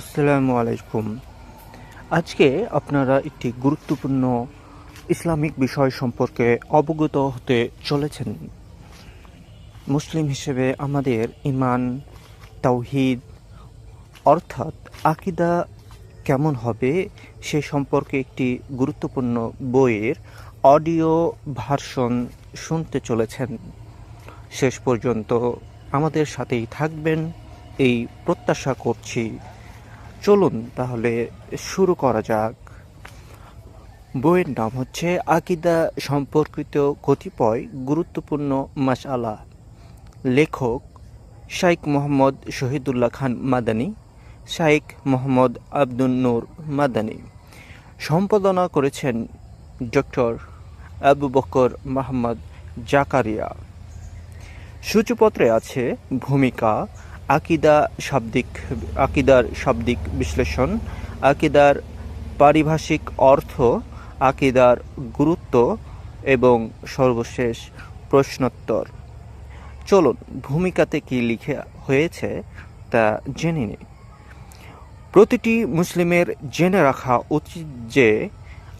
আসসালামু আলাইকুম। আজকে আপনারা একটি গুরুত্বপূর্ণ ইসলামিক বিষয় সম্পর্কে অবগত হতে চলেছেন। মুসলিম হিসেবে আমাদের ইমান তাওহিদ অর্থাৎ আকিদা কেমন হবে সে সম্পর্কে একটি গুরুত্বপূর্ণ বইয়ের অডিও ভার্সন শুনতে চলেছেন। শেষ পর্যন্ত আমাদের সাথেই থাকবেন, এই প্রত্যাশা করছি। চলুন তাহলে শুরু করা যাক। বইয়ের নাম হচ্ছে আকিদা সম্পর্কিত কতিপয় গুরুত্বপূর্ণ মাসালা লেখক শাইখ মোহাম্মদ শহীদুল্লাহ খান মাদানী, শাইখ মোহাম্মদ আব্দুল নূর মাদানী। সম্পাদনা করেছেন ডক্টর আবু বকর মোহাম্মদ জাকারিয়া। সূচিপত্রে আছে ভূমিকা আকিদা শাব্দিক, আকিদার শাব্দিক বিশ্লেষণ, আকিদার পারিভাষিক অর্থ, আকিদার গুরুত্ব এবং সর্বশেষ প্রশ্নোত্তর। চলুন, ভূমিকাতে কি লিখে হয়েছে তা জেনে নিই। প্রতিটি মুসলিমের জেনে রাখা উচিত যে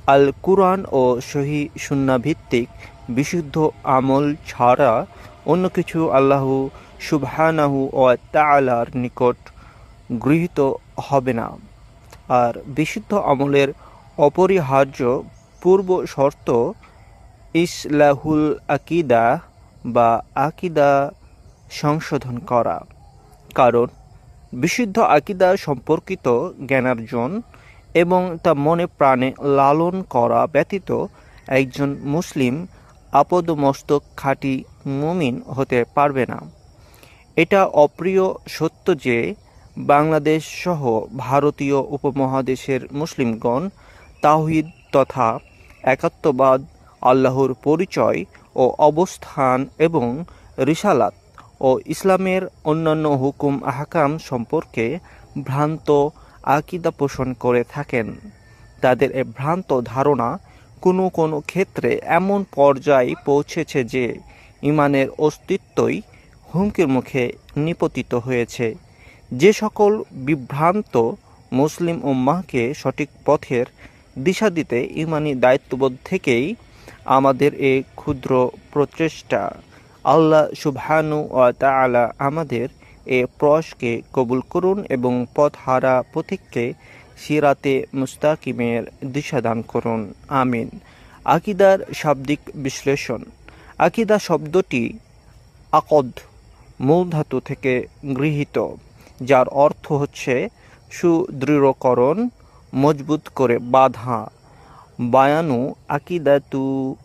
আল কুরআন ও সহি সুন্না ভিত্তিক বিশুদ্ধ আমল ছাড়া অন্য কিছু আল্লাহ সুবহানাহু ও তাআলার নিকট গৃহীত হবে না। আর বিশুদ্ধ আমলের অপরিহার্য পূর্ব শর্ত ইসলাহুল আকিদা বা আকিদা সংশোধন করা। কারণ বিশুদ্ধ আকিদা সম্পর্কিত জ্ঞানার্জন এবং তা মনে প্রাণে লালন করা ব্যতীত একজন মুসলিম আপদমস্তক খাঁটি মুমিন হতে পারবে না। এটা অপ্রিয় সত্য যে বাংলাদেশ সহ ভারতীয় উপমহাদেশের মুসলিমগণ তাওহিদ তথা একাত্মবাদ, আল্লাহর পরিচয় ও অবস্থান এবং রিসালাত ও ইসলামের অন্যান্য হুকুম আহকাম সম্পর্কে ভ্রান্ত আকিদা পোষণ করে থাকেন। তাদের এ ভ্রান্ত ধারণা কোনো কোনো ক্ষেত্রে এমন পর্যায়ে পৌঁছেছে যে ইমানের অস্তিত্বই হুমকির মুখে নিপতিত হয়েছে। যে সকল বিভ্রান্ত মুসলিম উম্মাহকে সঠিক পথের দিশা দিতে ইমানি দায়িত্ববোধ থেকেই আমাদের এই ক্ষুদ্র প্রচেষ্টা। আল্লাহ সুবহানু ও তাআলা আমাদের এ প্রয়াসকে কবুল করুন এবং পথহারা পথিককে সিরাতে মুস্তাকিমের দিশাদান করুন। আমিন। আকিদার শাব্দিক বিশ্লেষণ। আকিদা শব্দটি আকদ। মূল ধাতু থেকে গৃহীত, যার অর্থ হচ্ছে সুদৃঢ়করণ, মজবুত করে বাধা। বায়ানু আকিদাতু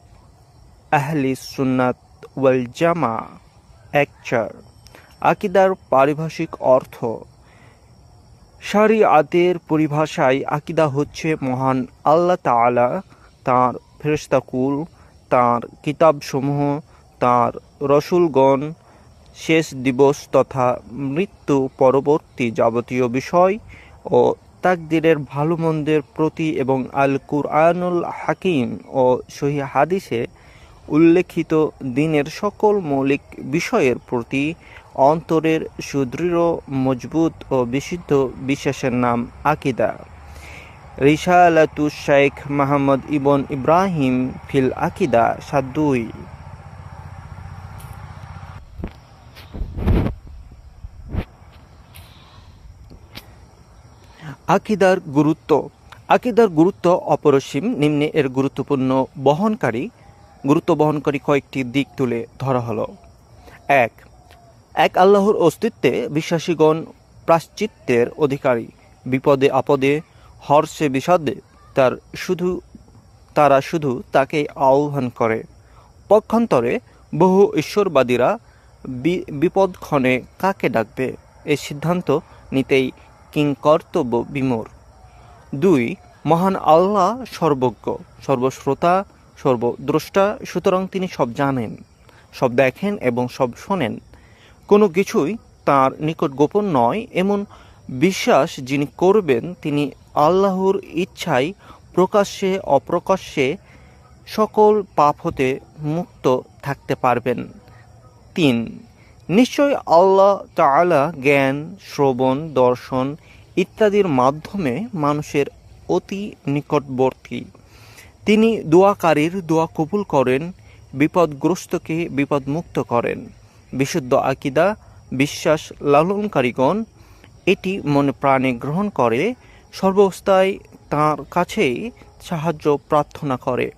আহলি সুন্নাত ওয়াল জামা। একচার আকিদার পারিভাষিক অর্থ শারিআতের পরিভাষায় আকিদা হচ্ছে মহান আল্লাহ তাআলা, তাঁর ফেরেশতাকুল, তাঁর কিতাবসমূহ, তাঁর রসুলগণ শেষ দিবস তথা মৃত্যু পরবর্তী যাবতীয় বিষয় ও তাকদিরের ভালো মন্দের প্রতি এবং আল কুরআনুল হাকিম ও সহি হাদিসে উল্লেখিত দিনের সকল মৌলিক বিষয়ের প্রতি অন্তরের সুদৃঢ়, মজবুত ও বিশুদ্ধ বিশ্বাসের নাম আকিদা। রিসালাতু শেখ মাহমদ ইবন ইব্রাহিম ফিল আকিদা সাদুই আকিদার গুরুত্ব। আকিদার গুরুত্ব অপরসীম। নিম্নে এর গুরুত্বপূর্ণ বহনকারী গুরুত্ব বহনকারী কয়েকটি দিক তুলে ধরা হলো। এক এক আল্লাহর অস্তিত্বে বিশ্বাসীগণ প্রাশ্চিত্যের অধিকারী। বিপদে আপদে, হর্ষে বিষাদে তার শুধু তারা শুধু তাকে আহ্বান করে। পক্ষান্তরে বহু ঈশ্বরবাদীরা বিপদক্ষণে কাকে ডাকবে এই সিদ্ধান্ত নিতেই কিংকর্তব্য বিমূর দুই, মহান আল্লাহ সর্বজ্ঞ, সর্বশ্রোতা, সর্বদ্রষ্টা, সুতরাং তিনি সব জানেন, সব দেখেন এবং সব শোনেন। কোনো কিছুই তার নিকট গোপন নয়, এমন বিশ্বাস যিনি করবেন, তিনি আল্লাহর ইচ্ছায় প্রকাশ্যে, অপ্রকাশ্যে সকল পাপ হতে মুক্ত থাকতে পারবেন। তিন নিশ্চয় আল্লাহ তাআলা জ্ঞান, শ্রবণ, দর্শন ইত্যাদির মাধ্যমে মানুষের অতি নিকটবর্তী। তিনি দোয়াকারীর দোয়া কবুল করেন, বিপদগ্রস্তকে বিপদমুক্ত করেন। বিশুদ্ধ আকিদা, বিশ্বাস লালনকারীগণ এটি মনে প্রাণে গ্রহণ করে সর্বস্থায় তাঁর কাছেই সাহায্য প্রার্থনা করে।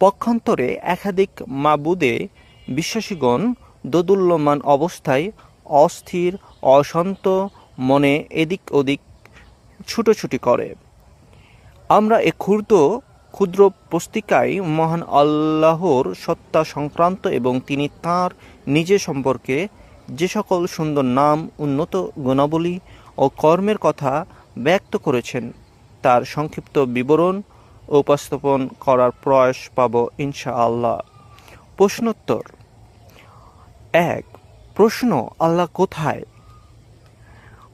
পক্ষান্তরে একাধিক মাবুদে বিশ্বাসীগণ দোদুল্যমান অবস্থায় অস্থির, অশান্ত মনে এদিক ওদিক ছুটোছুটি করে। আমরা এ ক্ষুদ্র ক্ষুদ্র পুস্তিকায় মহান আল্লাহর সত্তা সংক্রান্ত এবং তিনি তার নিজে সম্পর্কে যে সকল সুন্দর নাম, উন্নত গুণাবলী ও কর্মের কথা ব্যক্ত করেছেন, তার সংক্ষিপ্ত বিবরণ উপস্থাপন করার প্রয়াস পাব ইনশাআল্লাহ। প্রশ্নোত্তর। এক প্রশ্ন, আল্লাহ কোথায়?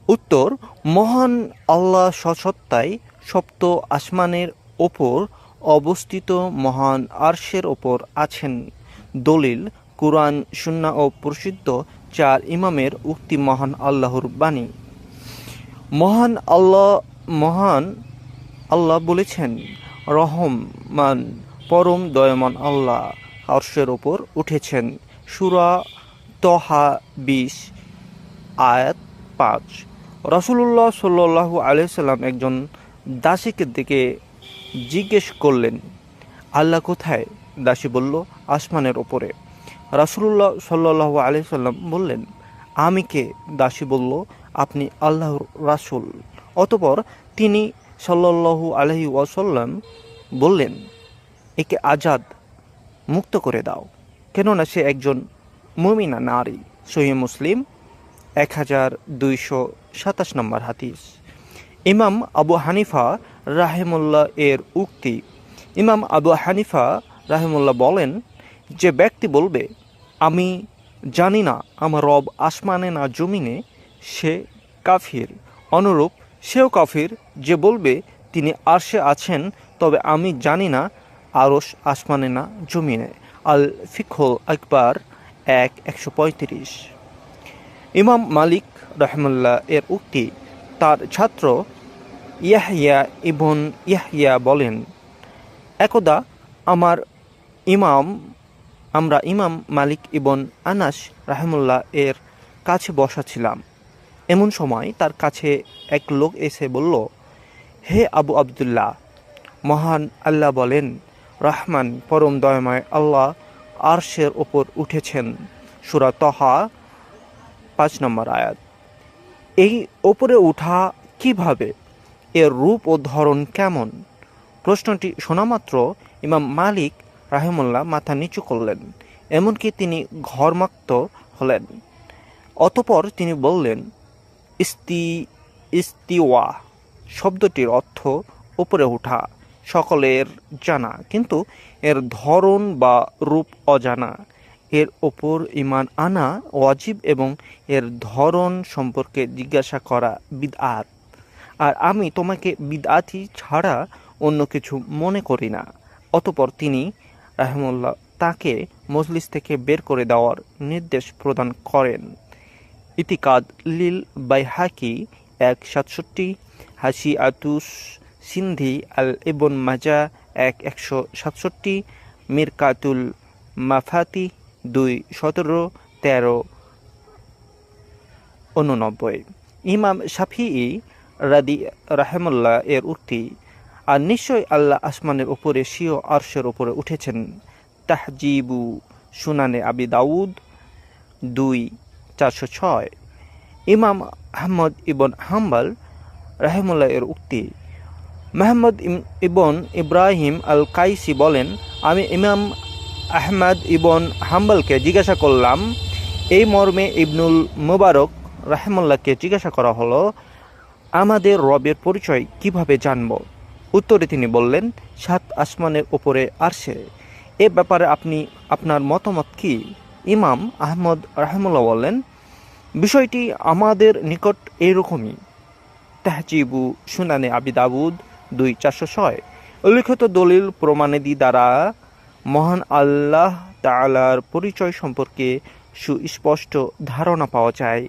উত্তর, মহান আল্লাহ সসত্তায় সপ্ত আসমানের ওপর অবস্থিত মহান আরশের ওপর আছেন। দলিল, কুরআন সুন্না ও প্রসিদ্ধ চার ইমামের উক্তি মহান আল্লাহর বাণী। মহান আল্লাহ মহান আল্লাহ বলেছেন, রহমান, পরম দয়মান আল্লাহ আরশের ওপর উঠেছেন। সুরা তহা বিশ আয়াত পাঁচ। রসুল্লাহ সাল্লু আলিয়াল্লাম একজন দাসীকে দিকে জিজ্ঞেস করলেন, আল্লাহ কোথায়? দাসী বলল, আসমানের ওপরে রাসুল্লাহ সাল্লাহ আলিয়াল্লাম বললেন, আমি কে? দাসী বলল, আপনি আল্লাহর রাসুল। অতপর তিনি সাল্লাল্লাহু আলহি ওয়াসাল্লাম বললেন, একে আজাদ মুক্ত করে দাও। কেননা সে একজন মুমিনা নারী সহি মুসলিম, এক হাজার দুইশো সাতাশ নম্বর হাদিস। ইমাম আবু হানিফা রাহেমুল্লাহ এর উক্তি। ইমাম আবু হানিফা রাহেমুল্লাহ বলেন, যে ব্যক্তি বলবে, আমি জানি না আমার রব আসমানে না জমিনে, সে কাফির। অনুরূপ, সেও কাফির। যে বলবে, তিনি আরশে আছেন, তবে আমি জানি না আরস আসমানে না জমিনে। আল ফিখল আকবর এক, একশো পঁয়ত্রিশ। ইমাম মালিক রহমুল্লাহ এর উক্তি, তার ছাত্র ইয়াহিয়া ইবন ইয়াহিয়া বলেন, একদা আমার ইমাম, আমরা ইমাম মালিক ইবন আনাস রাহমুল্লাহ এর কাছে বসা ছিলাম। এমন সময় তার কাছে এক লোক এসে বলল, হে আবু আবদুল্লাহ, মহান আল্লাহ বলেন, রহমান, পরম, দয়ময় আল্লাহ আরশের ওপর উঠেছেন। সুরা তহা, পাঁচ নম্বর আয়াত। এই ওপরে উঠা কীভাবে? এর রূপ ও ধরন কেমন? প্রশ্নটি শোনামাত্র ইমাম মালিক রাহেমুল্লাহ মাথা নিচু করলেন, এমনকি তিনি ঘরমাক্ত হলেন। অতপর তিনি বললেন, ইস্তি, ইস্তিওয়া শব্দটির অর্থ উপরে ওঠা সকলের জানা। কিন্তু এর ধরন বা রূপ অজানা। এর ওপর ইমান আনা ওয়াজিব এবং এর ধরন সম্পর্কে জিজ্ঞাসা করা বিদআত। আর আমি তোমাকে বিদআতি ছাড়া অন্য কিছু মনে করি না। অতপর তিনি রাহমুল্লাহ তাকে মজলিস থেকে বের করে দেওয়ার নির্দেশ প্রদান করেন। ইতিকাদ লিল বাইহাকি, এক সাতষট্টি হাসি আতুস সিন্ধি আল ইবন মাজা এক একশো সাতষট্টি, মিরকাতুল মাফাতি দুই সতেরো, তেরো, উননব্বই। ইমাম শাফিই রাদি রাহেমুল্লাহ এর উক্তি, আর নিশ্চয় আল্লাহ আসমানের উপরে সিও আরশের উপরে উঠেছেন। তাহজিবু সুনানে আবি দাউদ দুই, চারশো ছয়। ইমাম আহমদ ইবন হাম্বাল রাহেমুল্লাহ এর উক্তি Mehmed ibn Ibrahim al Qaisi বলেন, আমি ইমাম আহমদ ইবন হাম্বালকে জিজ্ঞাসা করলাম, এই মর্মে ইবনুল মুবারক রাহেমুল্লাহকে জিজ্ঞাসা করা হলো, আমাদের রবের পরিচয় কীভাবে জানব? উত্তরে তিনি বললেন, সাত আসমানের ওপরে আসে এ ব্যাপারে আপনি, আপনার মতামত কি? ইমাম আহমদ রাহমুল্লাহ বললেন, বিষয়টি আমাদের নিকট এইরকমই তাহজিবু সুনানে আবি দাবুদ দুই চারশো ছয়। উল্লিখিত দলিল প্রমাণেদি দ্বারা মহান আল্লাহ তালার পরিচয় সম্পর্কে সুস্পষ্ট ধারণা পাওয়া যায়।